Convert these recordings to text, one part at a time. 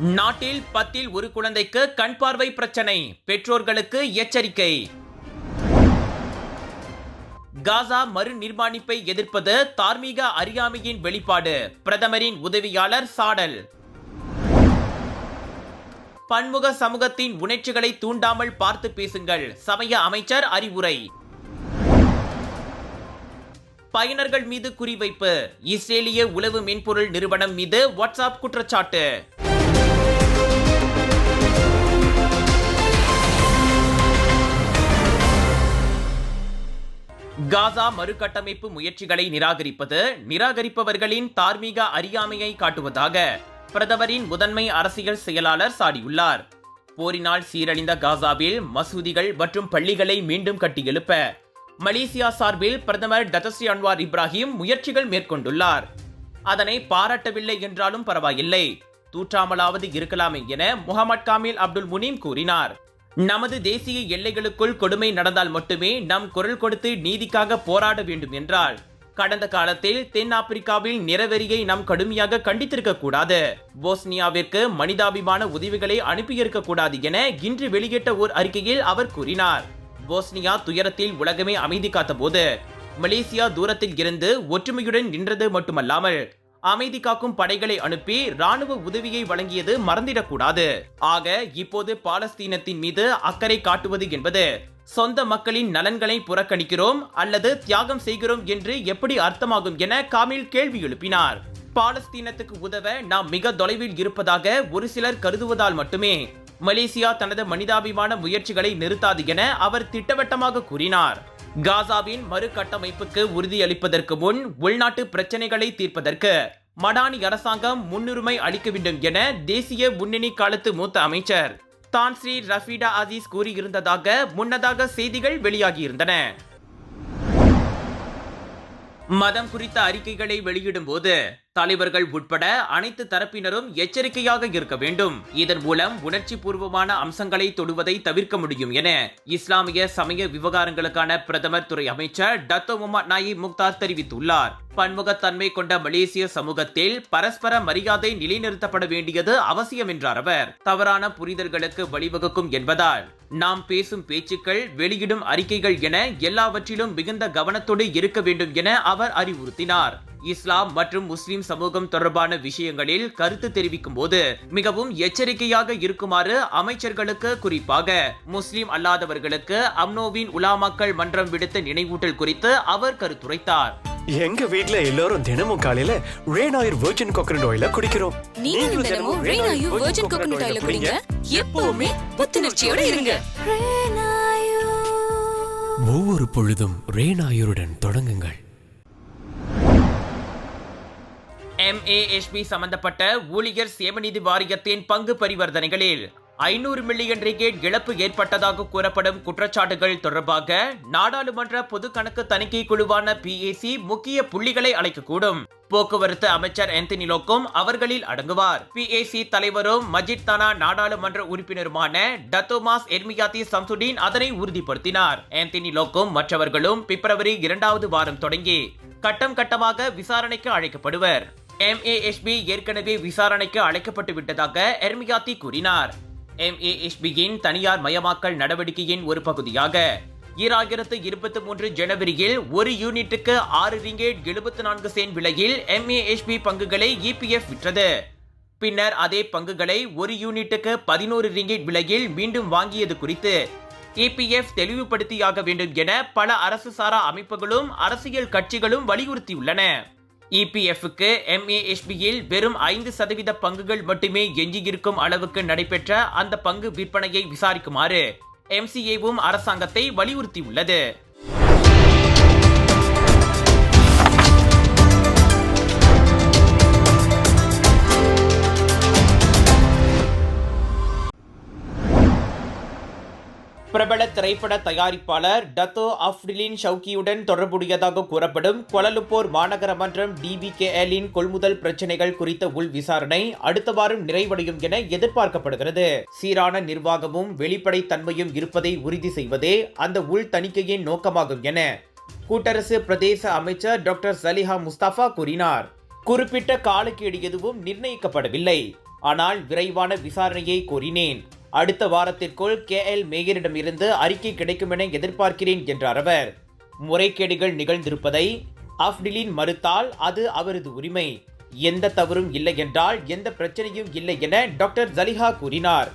நாட்டில் பத்தில் ஒரு குழந்தைக்கு கண் பார்வை பிரச்சனை. பெற்றோர்களுக்கு எச்சரிக்கை. காசா மறு நிர்மாணிப்பை எதிர்ப்பது தார்மீக அறியாமையின் வெளிப்பாடு. பிரதமரின் உதவியாளர் சாடல். பன்முக சமூகத்தின் உணர்ச்சிகளை தூண்டாமல் பார்த்து பேசுங்கள். சமய அமைச்சர் அறிவுரை. பயனர்கள் மீது குறிவைப்பு. இஸ்ரேலிய உளவு மென்பொருள் நிறுவனம் மீது வாட்ஸ்அப் குற்றச்சாட்டு. காசா மறுகட்டமைப்பு முயற்சிகளை நிராகரிப்பது நிராகரிப்பவர்களின் தார்மீக அறியாமையை காட்டுவதாக பிரதமரின் முதன்மை அரசியல் செயலாளர் சாடியுள்ளார். போரினால் சீரழிந்த காசாவில் மசூதிகள் மற்றும் பள்ளிகளை மீண்டும் கட்டியெழுப்ப மலேசியா சார்பில் பிரதமர் டதஸ்ரீ அன்வார் இப்ராஹிம் முயற்சிகள் மேற்கொண்டுள்ளார். அதனை பாராட்டவில்லை என்றாலும் பரவாயில்லை. தூற்றாமலாவது இருக்கலாமே என முகமது காமில் அப்துல் முனீம் கூறினார். நமது தேசிய எல்லைகளுக்குள் கொடுமை நடந்தால் மட்டுமே நம் குரல் கொடுத்து நீதிக்காக போராட வேண்டும் என்றால் கடந்த காலத்தில் தென் ஆப்பிரிக்காவில் நிறவெறியை நாம் கடுமையாக கண்டித்திருக்க கூடாது. போஸ்னியாவிற்கு மனிதாபிமான உதவிகளை அனுப்பியிருக்க கூடாது என இன்று வெளியிட்ட ஓர் அறிக்கையில் அவர் கூறினார். போஸ்னியா துயரத்தில் உலகமே அமைதி காத்தபோது மலேசியா தூரத்தில் இருந்து ஒற்றுமையுடன் நின்றது மட்டுமல்லாமல் அமைதி காக்கும் படைகளை அனுப்பி ராணுவ உதவியை வழங்கியது மறந்திடக்கூடாது. ஆக இப்போது பாலஸ்தீனத்தின் மீது அக்கறை காட்டுவது என்பது சொந்த மக்களின் நலன்களை புறக்கணிக்கிறோம் அல்லது தியாகம் செய்கிறோம் என்று எப்படி அர்த்தமாகும் என காமில் கேள்வி எழுப்பினார். பாலஸ்தீனத்துக்கு உதவ நாம் மிக தொலைவில் இருப்பதாக ஒரு சிலர் கருதுவதால் மட்டுமே மலேசியா தனது மனிதாபிமான முயற்சிகளை நிறுத்தாது என அவர் திட்டவட்டமாக கூறினார். காசாவின் மறுகட்டமைப்புக்கு உறுதியளிப்பதற்கு முன் உள்நாட்டு பிரச்சினைகளை தீர்ப்பதற்கு மடானி அரசாங்கம் முன்னுரிமை அளிக்க வேண்டும் என தேசிய முன்னணி காலத்து மூத்த அமைச்சர் தான் ஸ்ரீ ரஃபீடா அசீஸ் கூறியிருந்ததாக முன்னதாக செய்திகள் வெளியாகியிருந்தன. மதம் குறித்த அறிக்கைகளை வெளியிடும் போது தலைவர்கள் உட்பட அனைத்து தரப்பினரும் எச்சரிக்கையாக இருக்க வேண்டும். இதன் மூலம் உணர்ச்சி பூர்வமான அம்சங்களை தொடுவதை தவிர்க்க முடியும் என இஸ்லாமிய சமய விவகாரங்களுக்கான பிரதமர் துறை அமைச்சர் டத்தோ முகமது நாயி முக்தார் தெரிவித்துள்ளார். பன்முகத்தன்மை கொண்ட மலேசிய சமூகத்தில் பரஸ்பர மரியாதை நிலைநிறுத்தப்பட வேண்டியது அவசியம் என்றார் அவர். தவறான புரிதல்களுக்கு வழிவகுக்கும் என்பதால் நாம் பேசும் பேச்சுக்கள் வெளியிடும் அறிக்கைகள் என எல்லாவற்றிலும் மிகுந்த கவனத்தோடு இருக்க வேண்டும் என அவர் அறிவுறுத்தினார். இஸ்லாம் மற்றும் முஸ்லிம் சமூகம் தொடர்பான விஷயங்களில் கருத்து தெரிவிக்கும் போது மிகவும் எச்சரிக்கையாக இருக்குமாறு அமைச்சர்களுக்கு குறிப்பாக முஸ்லிம் அல்லாதவர்களுக்கு அம்னோவின் உலாமாக்கள் மன்றம் விடுத்த நினைவூட்டல் குறித்து அவர் கருத்துரைத்தார். எங்க வீட்ல எல்லாரும் தினமும் காலையில ரேன் ஆயில் வெர்ஜின் கோகனட் ஆயில குடிக்கிறோம். நீங்களும் தினமும் ரெய்னாயு வெர்ஜின் கோகனட் ஆயில குடிங்க. எப்பவுமே புத்துணர்ச்சியோட இருங்க. ஒவ்வொரு பொழுதும் ரேனாயுருடன் தொடங்குங்கள். எம்ஏஎஸ்பி சம்பந்தப்பட்ட ஊழியர் சேமநிதி வாரியத்தின் பங்கு பரிவர்த்தனைகளில் ஐநூறு மில்லியன் ரிகேட் இழப்பு ஏற்பட்டதாக கூறப்படும் குற்றச்சாட்டுகள் தொடர்பாக நாடாளுமன்ற பொது கணக்கு தணிக்கை குழுவான பிஏசி முக்கிய புள்ளிகளை அழைக்கக்கூடும். போக்குவரத்து அமைச்சர் ஆந்தனிலோக்கும் அவர்களில் அடங்குவார். பிஏசி தலைவரும் மஜித் தானா நாடாளுமன்ற உறுப்பினருமான டத்தோமாஸ் எர்மியாத்தி சம்சுடீன் அதனை உறுதிப்படுத்தினார். ஆந்தனிலோக்கும் மற்றவர்களும் பிப்ரவரி இரண்டாவது வாரம் தொடங்கி கட்டம் கட்டமாக விசாரணைக்கு அழைக்கப்படுவர். எம்ஏஎஸ்பி ஏற்கனவே விசாரணைக்கு அழைக்கப்பட்டு விட்டதாக எர்மியாத்தி கூறினார். எம்ஏஎஸ்பியின் தனியார் மயமாக்கல் நடவடிக்கையின் ஒரு பகுதியாக ஈராயிரத்து இருபத்தி மூன்று ஜனவரியில் ஒரு யூனிட்டுக்கு ஆறு ரிங்கேட் எழுபத்தி நான்கு சென்ட் விலையில் எம்ஏஎஸ்பி பங்குகளை இபிஎஃப் விற்றது. பின்னர் அதே பங்குகளை ஒரு யூனிட்டுக்கு பதினோரு ரிங்கேட் விலையில் மீண்டும் வாங்கியது குறித்து இபிஎஃப் தெளிவுபடுத்தியாக வேண்டும் என பல அரசு சாரா அமைப்புகளும் அரசியல் கட்சிகளும் வலியுறுத்தியுள்ளன. இபிஎஃப்க்கு எம்ஏஎஸ்பியில் வெறும் ஐந்து சதவீத பங்குகள் மட்டுமே எஞ்சியிருக்கும் அளவுக்கு நடைபெற்ற அந்த பங்கு விற்பனையை விசாரிக்குமாறு எம்சிஏவும் அரசாங்கத்தை வலியுறுத்தியுள்ளது. பிரபல திரைப்பட தயாரிப்பாளர் டத்தோ அஃப்டிலின் ஷவுக்கியுடன் தொடர்புடையதாக கூறப்படும் கொலலுப்போர் மாநகர மன்றம் டிபிகேஎல்லின் கொள்முதல் பிரச்சனைகள் குறித்த உள் விசாரணை அடுத்த வாரம் நிறைவடையும் என எதிர்பார்க்கப்படுகிறது. சீரான நிர்வாகமும் வெளிப்படைத்தன்மையும் இருப்பதை உறுதி செய்வதே அந்த உள் தணிக்கையின் நோக்கமாகும் என கூட்டரசு பிரதேச அமைச்சர் டாக்டர் சலிஹா முஸ்தாஃபா கூறினார். குறிப்பிட்ட காலக்கேடு எதுவும் நிர்ணயிக்கப்படவில்லை. ஆனால் விரைவான விசாரணையை கோரினேன். அடுத்த வாரத்திற்குள் கே எல் மேயரிடமிருந்து அறிக்கை கிடைக்கும் என எதிர்பார்க்கிறேன் என்றார் அவர். முறைகேடுகள் நிகழ்ந்திருப்பதை அஃப்டிலின் மறுத்தால் அது அவரது உரிமை. எந்த தவறும் இல்லை என்றால் எந்த பிரச்சனையும் இல்லை என டாக்டர் ஜலிஹா கூறினார்.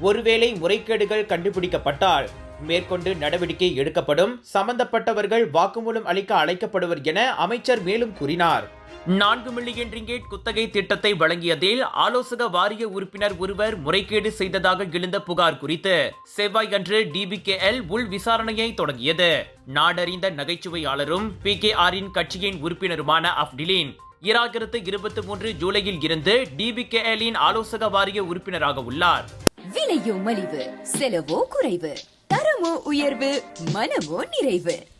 ஒருவேளை முறைகேடுகள் கண்டுபிடிக்கப்பட்டால் மேற்கொண்டு நடவடிக்கை எடுக்கப்படும் சம்பந்தப்பட்டவர்கள் வாக்குமூலம் அளிக்க அழைக்கப்படுவர் என அமைச்சர் மேலும் கூறினார். நான்கு மில்லியன் ரிங்கேட் குத்தகை திட்டத்தை வழங்கியதில் ஆலோசக வாரிய உறுப்பினர் ஒருவர் முறைகேடு செய்ததாக எழுந்த புகார் குறித்து செவ்வாய் அன்று டிபிகேஎல் உள் விசாரணையை தொடங்கியது. நாடறிந்த நகைச்சுவையாளரும் பி கே ஆரின் கட்சியின் உறுப்பினருமான அப்டிலின் இராயிரத்து இருபத்தி மூன்று ஜூலையில் இருந்து டிபிகேஎல்லின் ஆலோசக வாரிய உறுப்பினராக உள்ளார். விலையோ மலிவு செலவோ குறைவு தரமோ உயர்வு மனமோ நிறைவு.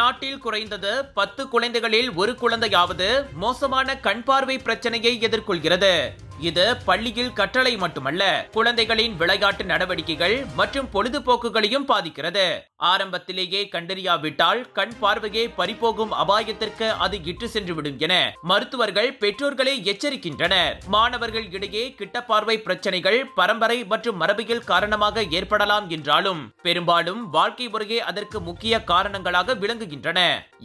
நாட்டில் குறைந்தது பத்து குழந்தைகளில் ஒரு குழந்தையாவது மோசமான கண் பார்வை பிரச்சனையை எதிர்கொள்கிறது. இது பள்ளியில் கற்றலை மட்டுமல்ல குழந்தைகளின் விளையாட்டு நடவடிக்கைகள் மற்றும் பொழுதுபோக்குகளையும் பாதிக்கிறது. ஆரம்பத்திலேயே கண்டறியாவிட்டால் கண் பார்வையே பறிபோகும் அபாயத்திற்கு அது இட்டு சென்றுவிடும் என மருத்துவர்கள் பெற்றோர்களை எச்சரிக்கின்றனர். மாணவர்கள் இடையே கிட்ட பார்வை பிரச்சனைகள் பரம்பரை மற்றும் மரபியல் காரணமாக ஏற்படலாம் என்றாலும் பெரும்பாலும் வாழ்க்கை முறையே அதற்கு முக்கிய காரணங்களாக விளங்குகின்றன.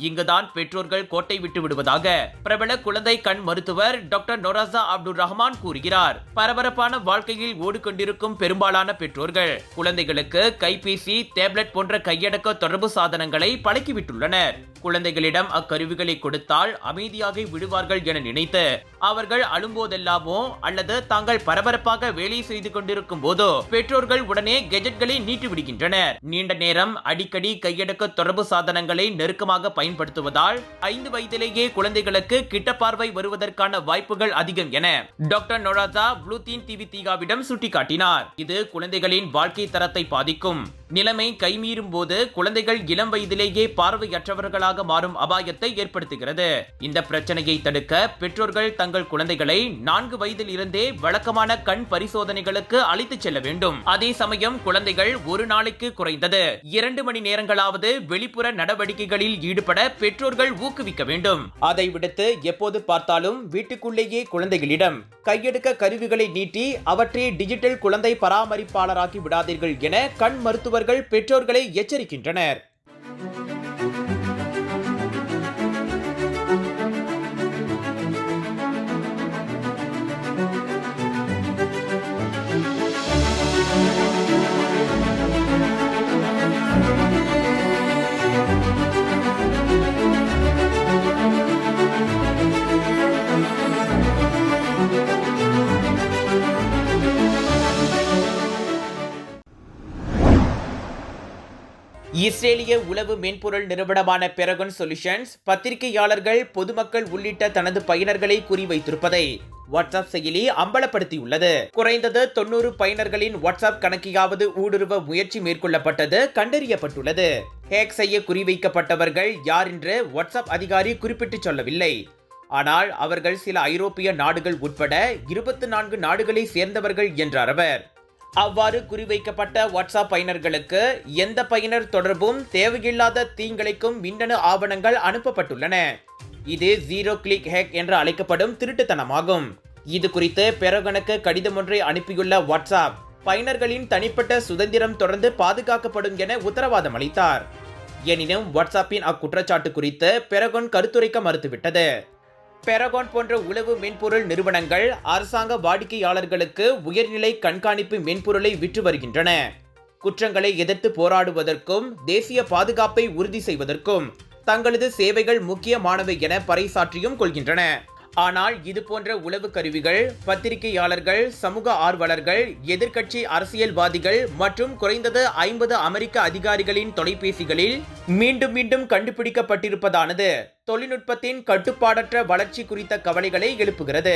இங்குதான் பெற்றோர்கள் கோட்டை விட்டு விடுவதாக பிரபல குழந்தை கண் மருத்துவர் டாக்டர் நொராசா அப்துல் ரஹ்மான் கூறுகிறார். பரபரப்பான வாழ்க்கையில் ஓடிக்கொண்டிருக்கும் பெரும்பாலான பெற்றோர்கள் குழந்தைகளுக்கு கைபேசி டேப்லெட் போன்ற கையடக்க தொடர்பு சாதனங்களை பழக்கிவிட்டுள்ளனர். குழந்தைகளிடம் அக்கருவிகளை கொடுத்தால் அமைதியாக விடுவார்கள் என நினைத்து அவர்கள் அழும்போதெல்லாமோ அல்லது தாங்கள் பரபரப்பாக வேலை செய்து கொண்டிருக்கும் போதோ பெற்றோர்கள் உடனே கெஜெட்களை நீட்டி விடுகின்றனர் நீண்ட நேரம் அடிக்கடி கையடக்க தொடர்பு சாதனங்களை நெருக்கமாக பயன்படுத்துவதால் ஐந்து வயதிலேயே குழந்தைகளுக்கு கிட்ட பார்வை வருவதற்கான வாய்ப்புகள் அதிகம் என டாக்டர் நொராசா ப்ளூதீன் டிவி தீகாவிடம் சுட்டிக்காட்டினார். இது குழந்தைகளின் வாழ்க்கை தரத்தை பாதிக்கும். நிலைமை கைமீறும் போது குழந்தைகள் இளம் வயதிலேயே பார்வையற்றவர்களாக மாறும் அபாயத்தை ஏற்படுத்துகிறது. இந்த பிரச்சனையை தடுக்க பெற்றோர்கள் தங்கள் குழந்தைகளை நான்கு வயதில் இருந்தே வழக்கமான கண் பரிசோதனைகளுக்கு அழைத்துச் செல்ல வேண்டும். அதே சமயம் குழந்தைகள் ஒரு நாளைக்கு குறைந்தது இரண்டு மணி நேரங்களாவது வெளிப்புற நடவடிக்கைகளில் ஈடுபட பெற்றோர்கள் ஊக்குவிக்க வேண்டும். அதை விடுத்து எப்போது பார்த்தாலும் வீட்டுக்குள்ளேயே குழந்தைகளிடம் கையெடுக்க கருவிகளை நீட்டி அவற்றை டிஜிட்டல் குழந்தை பராமரிப்பாளராக்கி விடாதீர்கள் என கண் மருத்துவ மருத்துவர்கள் பெற்றோர்களை எச்சரிக்கின்றனர். இஸ்ரேலிய உளவு மென்பொருள் நிறுவனமான பெரகன் சொல்யூஷன்ஸ் பத்திரிகையாளர்கள் பொதுமக்கள் உள்ளிட்ட தனது பயனர்களை குறிவைத்திருப்பதை வாட்ஸ்அப் செயலி அம்பலப்படுத்தியுள்ளது. குறைந்தது தொண்ணூறு பயனர்களின் வாட்ஸ்அப் கணக்கையாவது ஊடுருவ முயற்சி மேற்கொள்ளப்பட்டது கண்டறியப்பட்டுள்ளது. ஹேக் செய்ய குறிவைக்கப்பட்டவர்கள் யார் என்று வாட்ஸ்அப் அதிகாரி குறிப்பிட்டு சொல்லவில்லை. ஆனால் அவர்கள் சில ஐரோப்பிய நாடுகள் உட்பட இருபத்தி நான்கு நாடுகளை சேர்ந்தவர்கள் என்றார் அவர். அவ்வாறு குறிவைக்கப்பட்ட வாட்ஸ்அப் பயனர்களுக்கு எந்த பயனர் தொடர்பும் தேவையில்லாத தீங்கிழைக்கும் மின்னணு ஆவணங்கள் அனுப்பப்பட்டுள்ளன. இது ஜீரோ கிளிக் ஹேக் என்று அழைக்கப்படும் திருட்டுத்தனமாகும். இது குறித்து பெரோகனுக்கு கடிதம் ஒன்றை அனுப்பியுள்ள வாட்ஸ்அப் பயனர்களின் தனிப்பட்ட சுதந்திரம் தொடர்ந்து பாதுகாக்கப்படும் என உத்தரவாதம் அளித்தார். எனினும் வாட்ஸ்அப்பின் அக்குற்றச்சாட்டு குறித்து பெரகோன் கருத்துரைக்க மறுத்துவிட்டது. பெரகான் போன்ற உளவு மென்பொருள் நிறுவனங்கள் அரசாங்க வாடிக்கையாளர்களுக்கு உயர்நிலை கண்காணிப்பு மென்பொருளை விற்று வருகின்றன. குற்றங்களை எதிர்த்து போராடுவதற்கும் தேசிய பாதுகாப்பை உறுதி செய்வதற்கும் தங்களது சேவைகள் முக்கியமானவை என பறைசாற்றியும் கொள்கின்றன. ஆனால் இதுபோன்ற உளவு கருவிகள் பத்திரிகையாளர்கள் சமூக ஆர்வலர்கள் எதிர்க்கட்சி அரசியல்வாதிகள் மற்றும் குறைந்தது ஐம்பது அமெரிக்க அதிகாரிகளின் தொலைபேசிகளில் மீண்டும் மீண்டும் கண்டுபிடிக்கப்பட்டிருப்பதானது. தொழில்நுட்பத்தின் கட்டுப்பாடற்ற வளர்ச்சி குறித்த கவலைகளை எழுப்புகிறது.